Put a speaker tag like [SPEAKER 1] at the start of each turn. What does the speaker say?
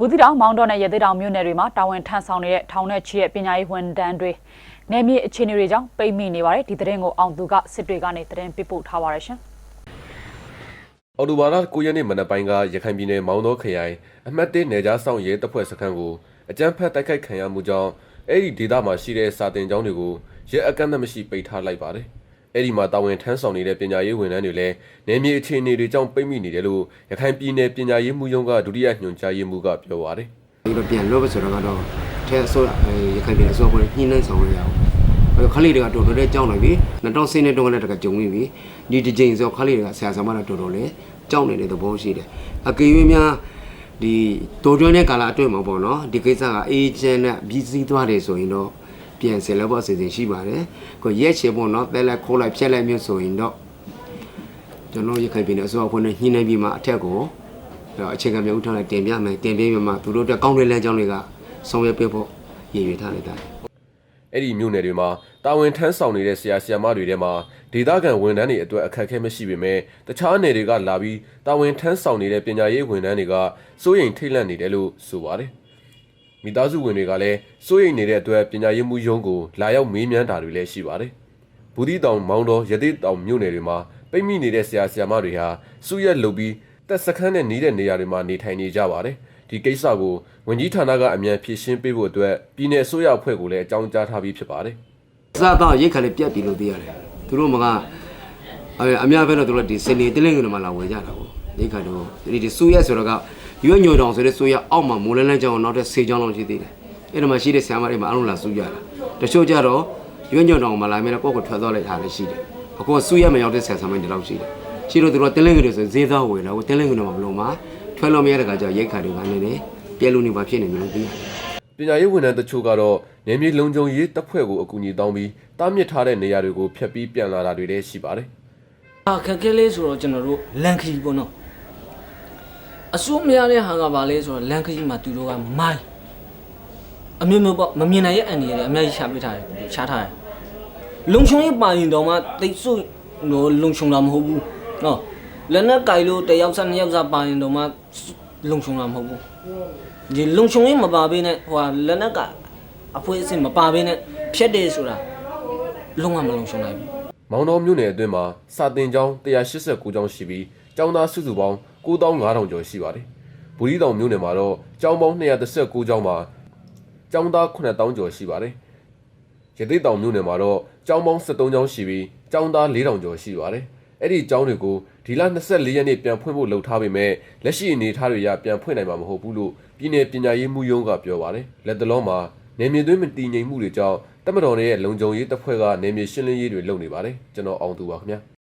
[SPEAKER 1] ဘူးသီးတောင်မောင်တော်နဲ့ရသေးတောင်မြို့နယ်တွေမှာတာဝန်ထမ်းဆောင်နေတဲ့ထောင်နဲ့ချီတဲ့ပညာရေးဝန်ထမ်းတွေနယ်မြေအခြေအနေတွေကြောင့်ပိတ်မိနေပါတယ်ဒီသတင်းကိုအောင်သူကစစ်တွေကနေသတင်းပေးပို့ထားပါရရှင်
[SPEAKER 2] အော်တိုဘာလ9ရက်နေ့မနက်ပိုင်းကရခိုင်ပြည်နယ်မောင်တော်ခရိုင်အမှတ်1နယ်ကြားဆောင်ရဲတပ်ဖွဲ့စခန်းကိုအကြမ်းဖက်တိုက်ခိုက်ခံရမှုကြောင့်အဲ့ဒီဒေသမှာရှိတဲ့စာတင်ကျောင်းတွေကိုရဲအကန့်အသတ်မရှိပိတ်ထားလိုက်ပါတယ်။ အဲ့ဒီမှာတာဝန်ထမ်းဆောင်နေတဲ့ပညာရေးဝန်ထမ်းတွေလည်းနယ်မြေအခြေအနေတွေကြောင့်ပိတ်မိနေတယ်လို့ရခိုင်ပြည်နယ်ပညာရေးမှုရုံးကဒုတိယညွှန်ကြားရေးမှူးကပြောပါတယ်။
[SPEAKER 3] ဒီတော့ပြန်လို့ပဲဆိုတော့ကတော့ထဲအစိုးရရခိုင်ပြည်အစိုးရကညှိနှိုင်းဆောင်ရအောင်အဲခလေးတွေကတော်တော်လေးကြောက်နေပြီ2010နှစ်တုန်းကလည်းတကကြုံနေပြီဒီတစ်ချိန်ဆိုခလေးတွေကဆရာဆရာမတော်တော်လေးကြောက်နေတဲ့သဘောရှိတယ်အကေရွေးများဒီတိုးတွင်းတဲ့ကာလအတွင်းမှာပေါ့နော်ဒီကိစ္စကအေဂျင့်နဲ့ပြီးစီးသွားတယ်ဆိုရင်တော့ ပြန်ဆယ်လို့ပေါ့အစီအစဉ်ရှိပါတယ်ကိုရက်ချေပေါ့နော်တဲလက်ခိုးလိုက်ဖြက်လိုက်မျိုးဆိုရင်တော့ကျွန်တော်ရခိုင်ပြည်အစိုးရဖွဲ့နဲ့ညှိနှိုင်းပြီးမှအထက်ကိုအဲ့တော့အခြေခံမြေဥထားလိုက်တင်ပြမယ်တင်ပြပြီးမှသူတို့အတွက်ကောင်းတဲ့လမ်းကြောင်းတွေကဆောင်ရွက်ပေးဖို့ရည်ရွယ်ထားလိုက်တာ
[SPEAKER 2] အဲ့ဒီမြို့နယ်တွေမှာတာဝန်ထမ်းဆောင်နေတဲ့ဆရာဆရာမတွေထဲမှာဒေသခံဝန်ထမ်းတွေအတွက်အခက်အခဲမရှိပေမဲ့တခြားနယ်တွေကလာပြီးတာဝန်ထမ်းဆောင်နေတဲ့ပညာရေးဝန်ထမ်းတွေကစိုးရိမ်ထိတ်လန့်နေတယ်လို့ဆိုပါတယ်။ မိသားစုဝင်တွေကလည်းစိုးရိမ်နေတဲ့အတွက်ပညာရေးမှုရုံးကိုလာရောက်မေးမြန်းတာတွေလည်းရှိပါတယ်။ဘူးဒီတောင်မောင်းတော်ရသေးတောင်မြို့နယ်တွေမှာပိတ်မိနေတဲ့ဆရာဆရာမတွေဟာစုရက်လုပ်ပြီးတက်စခန်းနဲ့နေတဲ့နေရာတွေမှာနေထိုင်နေကြပါတယ်။ဒီကိစ္စကိုဝန်ကြီးဌာနကအမြန်ဖြေရှင်းပေးဖို့အတွက်ပြည်내အစိုးရအဖွဲ့ကိုလည်းအကြောင်းကြားထားပြီးဖြစ်ပါတယ်။
[SPEAKER 3] အစားတော့ရိတ်ခါလေးပြတ်ပြီလို့သိရတယ်သူတို့မကအဲအများပဲတော့သူတို့ဒီစနေတလင်းကလေးမှာလာဝယ်ကြတာပေါ့ရိတ်ခါတော့ဒီဒီစူရက်ဆိုတော့က ရွညိုတောင်ဆိုတဲ့စူရက်အောက်မှာမိုးလန်းလန်းကြောင်းနောက်တဲ့ဆေးကြောင်းလုံးရှိသေးတယ်အဲ့ဒါမှရှိတဲ့ဆရာမတွေမှာအလုံးလာစူရတာတချို့ကြတော့ရွညိုတောင်မှာလာမယ်တော့ကိုယ့်ကိုထွက်သွားလိုက်တာလည်းရှိတယ်အခုကစူရက်မရောက်တဲ့ဆရာဆရာမတွေလောက်ရှိတယ်ရှိတော့သူတို့တလင်းကလေးဆိုဈေးသားဝယ်တော့တလင်းကလေးမှာဘလို့မှာထွက်လို့မရတဲ့ခါကျရိတ်ခါတွေကလည်းနေပြဲလို့နေပါဖြစ်နေတယ်လို့သိရတယ်
[SPEAKER 2] ပညာရေးဝန်ထမ်းတချို့ကတော့နေမြေလုံခြုံရေးတပ်ဖွဲ့ကိုအကူအညီတောင်းပြီးတားမြစ်ထားတဲ့နေရာတွေကိုဖျက်ပြီးပြန်လာတာတွေလည်းရှိပါတယ်
[SPEAKER 4] အခက်အခဲလေးဆိုတော့ကျွန်တော်တို့လန်ခီပေါ့နော် အစိုးမရတဲ့ဟာကဘာလဲဆိုတော့လန်ခီမှာသူတို့ကမိုင်းအမျိုးမျိုးပေါ့မမြင်နိုင်ရဲ့အန်ဒီရယ်အများကြီးရှာပေးထားတယ်ရှားထားတယ်လုံချုံရေးပါရင်တော့မှတိတ်ဆုတော့လုံချုံတာမဟုတ်ဘူးနော်လက်နဲ့ကြိုင်လို့တယောက်စားနှစ်ယောက်စားပါရင်တော့မှလုံချုံတာမဟုတ်ဘူးဒီလုံချုံရေးမပါဘဲနဲ့ဟိုဟာလက်နဲ့ကအဖွဲအစင်မပါဘဲနဲ့ဖြတ်တယ်ဆိုတာလုံးဝမလုံချုံနိုင်ဘူး။
[SPEAKER 2] မောင်တော်မြို့နယ်အတွင်းမှာစာတင်ကျောင်း189ကျောင်းရှိပြီးကျောင်းသားစုစုပေါင်း 9500ကျော်ရှိပါတယ်။ဘူရီတောင်မြို့နယ်မှာတော့ကျောင်းပေါင်း239ကျောင်းမှာကျောင်းသား9000ကျော်ရှိပါတယ်။ရသေးတောင်မြို့နယ်မှာတော့ကျောင်းပေါင်း73ကျောင်းရှိပြီးကျောင်းသား4000ကျော်ရှိပါတယ်။အဲ့ဒီကျောင်းတွေကိုဒီလ24ရက်နေ့ပြန်ဖွင့်ဖို့လှုံထားပေမဲ့လက်ရှိအနေအထားတွေရပြန်ဖွင့်နိုင်မှာမဟုတ်ဘူးလို့ပြည်내ပညာရေးမှုရုံးကပြောပါတယ်။လက်တလုံးမှာနေမြေသွင်းမတည်ငြိမ်မှုတွေကြောင့်တမတော်ရဲ့လုံခြုံရေးတပ်ဖွဲ့ကနေမြေရှင်းလင်းရေးတွေလုပ်နေပါတယ်။ကျွန်တော်အောင်သူပါခင်ဗျာ။